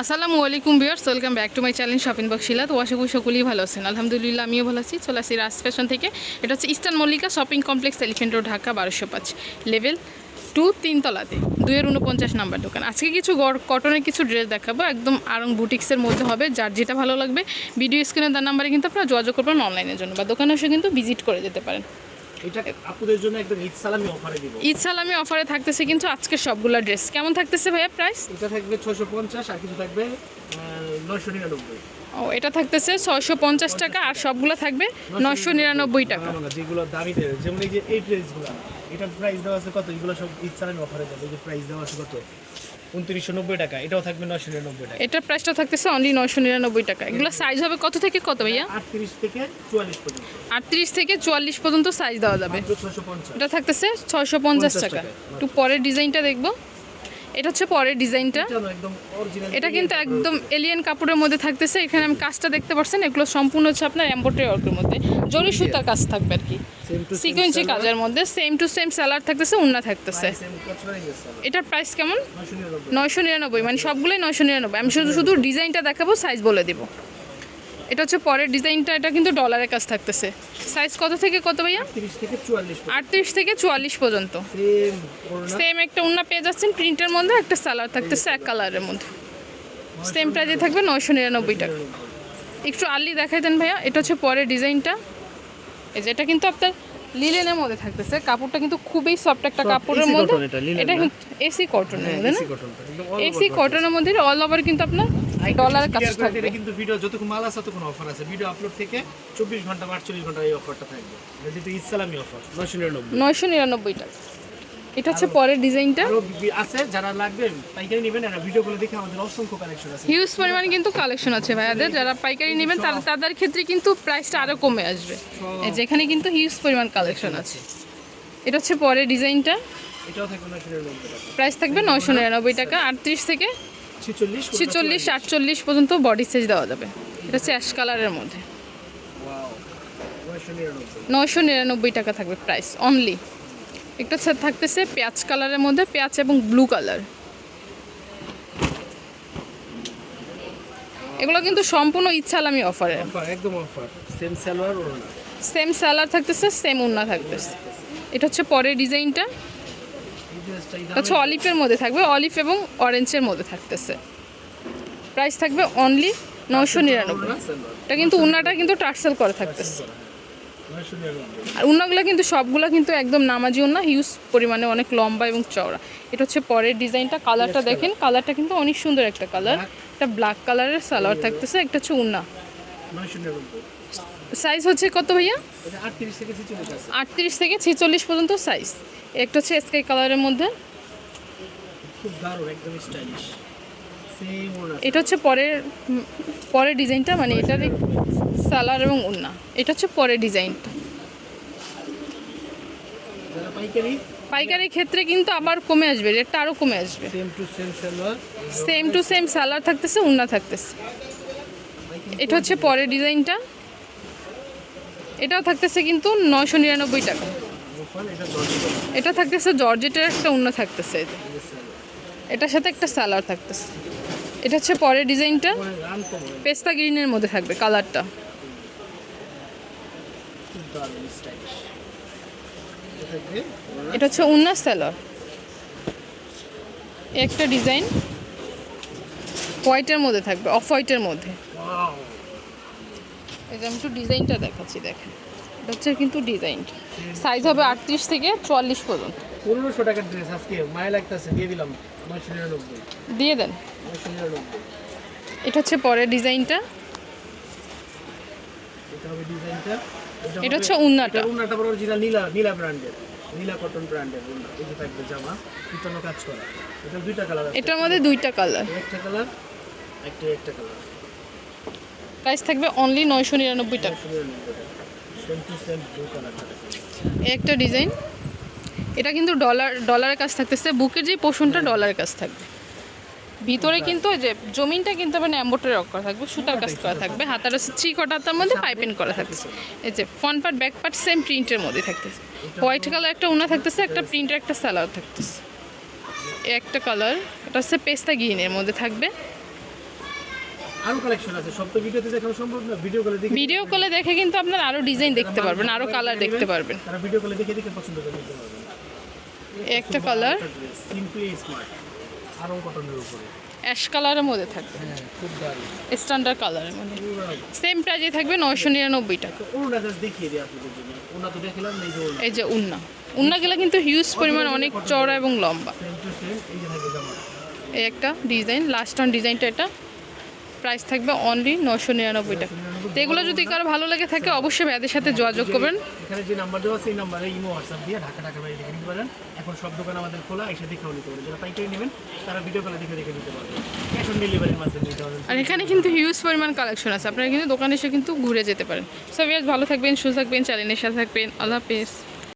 আসসালামু আলাইকুম viewers welcome back to my channel shopping বক্সিলা তো আশা করি সকলেই ভালো আছেন। আলহামদুলিল্লাহ, আমিও ভালো আছি। চলে আসি রাজ ফ্যাশন থেকে। এটা হচ্ছে eastern Mallika shopping complex elephant road, Dhaka, বারোশো পাঁচ লেভেল টু তিনতলাতে দুইয়ের উনপঞ্চাশ নাম্বার দোকান। আজকে কিছু কটনের কিছু ড্রেস দেখাবো। একদম আরং বুটিক্সের মধ্যে হবে। যার যেটা ভালো লাগবে ভিডিও স্ক্রিনে তার নাম্বারে কিন্তু আপনারা যোগাযোগ করবেন অনলাইনের জন্য। বা দোকানে এসে কিন্তু ভিজিট করে যেতে পারেন। এটা আপুদের জন্য একদম ঈদ সালামি অফারে দিব। ঈদ সালামি অফারে থাকতেছে কিন্তু আজকে সবগুলো ড্রেস। কেমন থাকতেছে ভাইয়া প্রাইস? এটা থাকবে ছশো পঞ্চাশ আর কিছু থাকবে নয়শো নিরানব্বই। ও এটা থাকতেছে ছয়শো পঞ্চাশ টাকা আর সবগুলো থাকবে নশো নিরানব্বই টাকা। যেগুলো দামি যেমন এই যে এই ড্রেসগুলো এটার প্রাইস দেওয়া আছে কত? এগুলো সব ঈদ সালামি অফারে যাবে এই যে প্রাইস দেওয়া আছে কত? উনত্রিশশো নব্বই টাকা এটাও থাকবে নয়শো নিরানব্বই টাকা। এটার প্রাইসটা থাকতেছে অনলি নয়শো নিরানব্বই টাকা। এগুলো সাইজ হবে কত থেকে কত ভাইয়া? আটত্রিশ থেকে চুয়াল্লিশ পর্যন্ত। আটত্রিশ থেকে চুয়াল্লিশ পর্যন্ত সাইজ দেওয়া যাবে। এটা থাকতেছে ছয়শো পঞ্চাশ 50 টাকা। টাকা। একটু পরের ডিজাইনটা দেখব। এটা হচ্ছে পরের ডিজাইনটা। একদম এটা কিন্তু একদম এলিয়ান কাপড়ের মধ্যে থাকতেছে। এখানে আমি কাজটা দেখতে পাচ্ছেন এগুলো সম্পূর্ণ হচ্ছে আপনার এম্বোটারি ওয়ার্কের মধ্যে। জরি সুতার কাজ থাকবে আর কি। সিকুয়েন্সি কাজের মধ্যে সেম টু সেম স্যালার থাকতেছে উন্না থাকতেছে। এটার প্রাইস কেমন? নয়শো নিরানব্বই। মানে সবগুলোই নয়শো নিরানব্বই। আমি শুধু শুধু ডিজাইনটা দেখাবো সাইজ বলে দিব। এটা হচ্ছে পরের ডিজাইনটা এটা কিন্তু ডলারের কাজ থাকতেছে। সাইজ কত থেকে কত ভাইয়া? আটত্রিশ থেকে চুয়াল্লিশ পর্যন্ত। সেম একটা উন্না পেয়ে যাচ্ছেন প্রিন্টের মধ্যে একটা সালার থাকতেছে এক কালারের মধ্যে। সেম প্রাইজে থাকবে নয়শো নিরানব্বই টাকা। একটু আর্লি দেখাই দেন ভাইয়া এটা হচ্ছে পরের ডিজাইনটা। এই যে এটা কিন্তু আপনার লিলেনের মধ্যে থাকতেছে কাপড়টা কিন্তু খুবই সফট একটা কাপড়ের মধ্যে। এটা? এসি কটনের মধ্যে না? এসি। কটনের মধ্যে অল ওভার কিন্তু আপনার ডলারের করে থাকবে। কিন্তু ভিডিও যতক্ষণ মাল আছে ততক্ষণ অফার আছে। ভিডিও আপলোড থেকে চব্বিশ ঘণ্টা বা আটচল্লিশ ঘণ্টা এই অফারটা থাকবে। এটা যেটা ইসলামী অফার নয়শো নিরানব্বই। নয়শো নিরানব্বই টাকা। এটা হচ্ছে পরের ডিজাইনটা আছে যারা লাগবে পাইকারি নেবেন। এরা ভিডিওগুলো দেখে আমাদের অসংখ্য কালেকশন আছে। হিউজ পরিমাণে কিন্তু কালেকশন আছে ভাইয়াদের। যারা পাইকারি নেবেন তারা তাদের ক্ষেত্রে কিন্তু প্রাইসটা আরও কমে আসবে। যেখানে কিন্তু হিউজ পরিমাণ কালেকশন আছে। এটা হচ্ছে পরের ডিজাইনটা এটাও থাকবে নয়শো নিরানব্বই টাকা। প্রাইস থাকবে নয়শো নিরানব্বই টাকা। আটত্রিশ থেকে ছিচল্লিশ আটচল্লিশ পর্যন্ত বডি সাইজ দেওয়া যাবে। এটা হচ্ছে অ্যাশ কালারের মধ্যে। নয়শো নিরানব্বই। টাকা থাকবে প্রাইস অনলি একটা থাকতেছে পেঁয়াজ কালারের মধ্যে পেঁয়াজ এবং ব্লু কালার এগুলো কিন্তু সম্পূর্ণ ইচ্ছালামি অফার একদম অফার সেম সালোয়ার সেম স্যালার থাকতেছে সেম উন্না থাকতেছে। এটা হচ্ছে পরের ডিজাইনটা হচ্ছে অলিফের মধ্যে থাকবে অলিভ এবং অরেঞ্জের মধ্যে থাকতেছে। প্রাইস থাকবে অনলি নশো নিরানব্বই। এটা কিন্তু উন্নাটা কিন্তু টার্সেল করে থাকতেছে। আর উন্নাগুলো কিন্তু সবগুলো কিন্তু একদম নামাজি উন্না হিউজ পরিমাণে অনেক লম্বা এবং চওড়া। এটা হচ্ছে পরের ডিজাইনটা কালারটা দেখেন কালারটা কিন্তু অনেক সুন্দর একটা কালার এটা ব্ল্যাক কালারের সালোয়ার থাকতেছে একটা হচ্ছে উন্না সাইজ হচ্ছে কত ভাইয়া? আটত্রিশ থেকে ছিচল্লিশ পর্যন্ত সাইজ একটা হচ্ছে স্কাই কালারের মধ্যে। এটা হচ্ছে পরের পরের ডিজাইনটা মানে এটার সালার এবং উন্না এটা হচ্ছে পরের ডিজাইনটা। পাইকারি? ক্ষেত্রে কিন্তু আবার কমে আসবে রেটটা আরও কমে আসবে। Same to same same to same সালার থাকতেছে উন্না থাকতেছে। এটা হচ্ছে পরের ডিজাইনটা। এটাও থাকতেছে কিন্তু নয়শো নিরানব্বই টাকা। এটা থাকতেছে জর্জেটের একটা উন্না থাকতেছে এটার সাথে একটা সালার থাকতেছে। এটা হচ্ছে পরের ডিজাইনটা। পেস্তা গ্রিনের মধ্যে থাকবে কালারটা। এটা হচ্ছে উন্না সালোয়ার একটা ডিজাইন হোয়াইটের মধ্যে থাকবে, অফ হোয়াইটের মধ্যে। এই যে আমি একটু ডিজাইনটা দেখাচ্ছি দেখেন। এটা হচ্ছে কিন্তু ডিজাইন। সাইজ হবে আটত্রিশ থেকে চুয়াল্লিশ পর্যন্ত। পনেরোশো টাকার ড্রেস আজকে মায়া লাগতেছে দিয়ে দিলাম নয়শো নিরানব্বই। দিয়ে দেন। নয়শো নিরানব্বই। এটা হচ্ছে পরের ডিজাইনটা। এটা হবে ডিজাইনটা। এটা হচ্ছে উন্নাটা। উন্নাটা বড় অরিজিনাল নীলা নীলা ব্র্যান্ডের নীলা কটন ব্র্যান্ডের উন্না। এই যে থাকবে জামা পিতানো কাজ করা। এটা দুইটা কালার এটার মধ্যে দুইটা কালার একটা কালার একটা একটা কালার প্রাইস থাকবে অনলি নয়শো নিরানব্বই টাকা। একটা ডিজাইন। এটা কিন্তু ডলার ডলারের কাজ থাকতেছে। বুকের যে পোষণটা ডলারের কাজ থাকবে। ভিতরে কিন্তু যে জমিনটা কিন্তু মানে অ্যাম্বোটারি রক করা থাকবে, সুতার কাজ করা থাকবে। হাতার হচ্ছে থ্রি কটার মধ্যে পাইপিং করা থাকছে এই যে front part back part same প্রিন্টের মধ্যে থাকতেছে। হোয়াইট কালার একটা উনা থাকতেছে, একটা প্রিন্টের একটা সালোয়ার থাকতেছে। একটা কালার এটা হচ্ছে পেস্তা গ্রিনের মধ্যে থাকবে। আরও কালেকশন আছে। সব তো ভিডিওতে দেখানো সম্ভব না ভিডিও কলে দেখে ভিডিও কলে দেখে কিন্তু আপনার আরও ডিজাইন দেখতে পারবেন আরও কালার দেখতে পারবেন। তারা ভিডিও কলে দেখে দেখে পছন্দ করে নিতে পারবেন। একটা কালার সিম্পলি স্মার্ট আরও কটনের উপরে। অ্যাশ কালারের মধ্যে থাকবে। হ্যাঁ স্ট্যান্ডার্ড কালারের মধ্যে। সেম প্রাইজে থাকবে নয়শো নিরানব্বই টাকা। তো দেখিয়ে দিই আপনাদের তো দেখালাম এই যে উন্না। উন্নাগুলো কিন্তু হিউজ পরিমাণ অনেক চড়া এবং লম্বা। এই একটা ডিজাইন লাস্ট অন ডিজাইনটা এটা। প্রাইস থাকবে অনলি নশো নিরানব্বই টাকা। তো এগুলো যদি কারও ভালো লেগে থাকে অবশ্যই ভাইদের সাথে যোগাযোগ করবেন। এখানে যে নাম্বার দেওয়া এই নাম্বারে ইমো হোয়াটসঅ্যাপ দিয়ে ঢাকা ঢাকা বাইরে দেখে নিতে পারেন। এখন সব দোকান আমাদের খোলা এসে দেখেও নিতে পারেন। যারা পাইকারি নেবেন তারা ভিডিও কলে দেখে দেখে নিতে পারবেন। ক্যাশ অন ডেলিভারির মাধ্যমে নিতে পারবেন। আর এখানে কিন্তু হিউজ পরিমাণ কালেকশন আছে। আপনারা কিন্তু দোকানে এসে কিন্তু ঘুরে যেতে পারেন। সো ভালো থাকবেন সুস্থ থাকবেন চ্যানেলের সাথে থাকবেন। আল্লাহ হাফেজ।